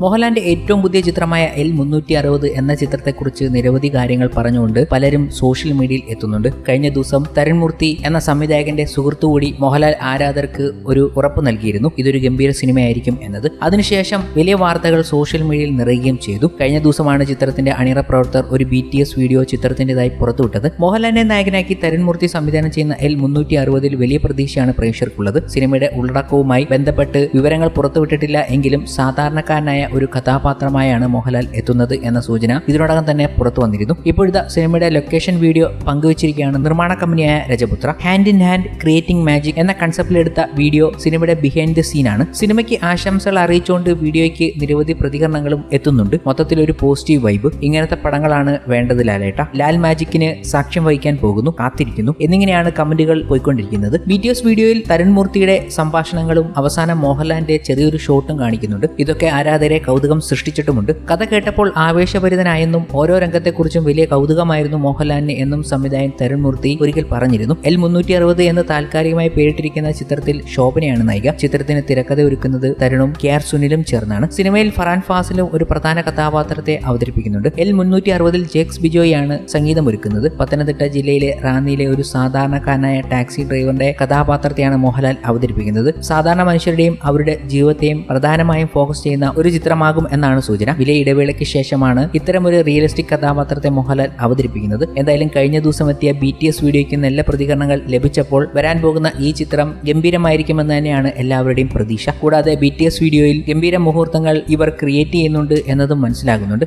മോഹൻലാലിന്റെ ഏറ്റവും പുതിയ ചിത്രമായ എൽ മുന്നൂറ്റി അറുപത് എന്ന ചിത്രത്തെക്കുറിച്ച് നിരവധി കാര്യങ്ങൾ പറഞ്ഞുകൊണ്ട് പലരും സോഷ്യൽ മീഡിയയിൽ എത്തുന്നുണ്ട്. കഴിഞ്ഞ ദിവസം തരുൺമൂർത്തി എന്ന സംവിധായകന്റെ സുഹൃത്തുകൂടി മോഹൻലാൽ ആരാധകർക്ക് ഒരു ഉറപ്പ് നൽകിയിരുന്നു. ഇതൊരു ഗംഭീര സിനിമയായിരിക്കും എന്നത്. അതിനുശേഷം വലിയ വാർത്തകൾ സോഷ്യൽ മീഡിയയിൽ നിറയുകയും ചെയ്തു. കഴിഞ്ഞ ദിവസമാണ് ചിത്രത്തിന്റെ അണിയറ പ്രവർത്തകർ ഒരു ബി ടി എസ് വീഡിയോ ചിത്രത്തിന്റേതായി പുറത്തുവിട്ടത്. മോഹൻലാലിനെ നായകനാക്കി തരുൺമൂർത്തി സംവിധാനം ചെയ്യുന്ന എൽ മുന്നൂറ്റി അറുപതിൽ വലിയ പ്രതീക്ഷയാണ് പ്രേക്ഷകർക്കുള്ളത്. സിനിമയുടെ ഉള്ളടക്കവുമായി ബന്ധപ്പെട്ട് വിവരങ്ങൾ പുറത്തുവിട്ടിട്ടില്ല എങ്കിലും സാധാരണക്കാരനായ ഒരു കഥാപാത്രമായാണ് മോഹൻലാൽ എത്തുന്നത് എന്ന സൂചന ഇതിനോടകം തന്നെ പുറത്തു വന്നിരുന്നു. ഇപ്പോഴത്തെ സിനിമയുടെ ലൊക്കേഷൻ വീഡിയോ പങ്കുവച്ചിരിക്കുകയാണ് നിർമ്മാണ കമ്പനിയായ Rejaputhra. Hand in hand creating magic എന്ന കൺസെപ്റ്റിലെടുത്ത വീഡിയോ സിനിമയുടെ ബിഹൈൻഡ് ദ സീനാണ് സിനിമയ്ക്ക് ആശംസകൾ അറിയിച്ചുകൊണ്ട് വീഡിയോയ്ക്ക് നിരവധി പ്രതികരണങ്ങളും എത്തുന്നുണ്ട്. മൊത്തത്തിൽ ഒരു പോസിറ്റീവ് വൈബ് ഇങ്ങനത്തെ പടങ്ങളാണ് വേണ്ടത് ലാലേട്ട. ലാൽ മാജിക്കിന് സാക്ഷ്യം വഹിക്കാൻ പോകുന്നു കാത്തിരിക്കുന്നു. എന്നിങ്ങനെയാണ് കമന്റുകൾ പോയിക്കൊണ്ടിരിക്കുന്നത്. എസ് വീഡിയോയിൽ തരുൺമൂർത്തിയുടെ സംഭാഷണങ്ങളും അവസാനം മോഹൻലാലിന്റെ ചെറിയൊരു ഷോട്ടും കാണിക്കുന്നുണ്ട്. ഇതൊക്കെ ആരാധകരെ കൗതുകം സൃഷ്ടിച്ചിട്ടുമുണ്ട്. കഥ കേട്ടപ്പോൾ ആവേശഭരിതനായെന്നും ഓരോ രംഗത്തെക്കുറിച്ചും വലിയ കൗതുകമായിരുന്നു മോഹൻലാലിന് എന്നും സംവിധായകൻ തരുൺമൂർത്തി ഒരിക്കൽ പറഞ്ഞിരുന്നു. എൽ മുന്നൂറ്റി അറുപത് എന്ന് താൽക്കാലികമായി പേരിട്ടിരിക്കുന്ന ചിത്രത്തിൽ ശോഭനയാണ് നായിക. ചിത്രത്തിന് തിരക്കഥ ഒരുക്കുന്നത് തരുണും കെ ആർ സുനിലും ചേർന്നാണ്. സിനിമയിൽ ഫറാൻ ഫാസിലും ഒരു പ്രധാന കഥാപാത്രത്തെ അവതരിപ്പിക്കുന്നുണ്ട്. എൽ മുന്നൂറ്റി അറുപതിൽ ജേക്സ് ബിജോയാണ് സംഗീതം ഒരുക്കുന്നത്. പത്തനംതിട്ട ജില്ലയിലെ റാന്നിയിലെ ഒരു സാധാരണക്കാരനായ ടാക്സി ഡ്രൈവറിന്റെ കഥാപാത്രത്തെയാണ് മോഹൻലാൽ അവതരിപ്പിക്കുന്നത്. സാധാരണ മനുഷ്യരുടെയും അവരുടെ ജീവിതത്തെയും പ്രധാനമായും ഫോക്കസ് ചെയ്യുന്ന ഒരു ചിത്രമാകും എന്നാണ് സൂചന. വലിയ ഇടവേളയ്ക്ക് ശേഷമാണ് ഇത്തരമൊരു റിയലിസ്റ്റിക് കഥാപാത്രത്തെ മോഹൻലാൽ അവതരിപ്പിക്കുന്നത്. എന്തായാലും കഴിഞ്ഞ ദിവസം എത്തിയ ബി ടി എസ് വീഡിയോയ്ക്ക് നല്ല പ്രതികരണങ്ങൾ ലഭിച്ചപ്പോൾ വരാൻ പോകുന്ന ഈ ചിത്രം ഗംഭീരമായിരിക്കുമെന്ന് തന്നെയാണ് എല്ലാവരുടെയും പ്രതീക്ഷ. കൂടാതെ ബി ടി എസ് വീഡിയോയിൽ ഗംഭീര മുഹൂർത്തങ്ങൾ ഇവർ ക്രിയേറ്റ് ചെയ്യുന്നുണ്ട് എന്നതും മനസ്സിലാകുന്നുണ്ട്.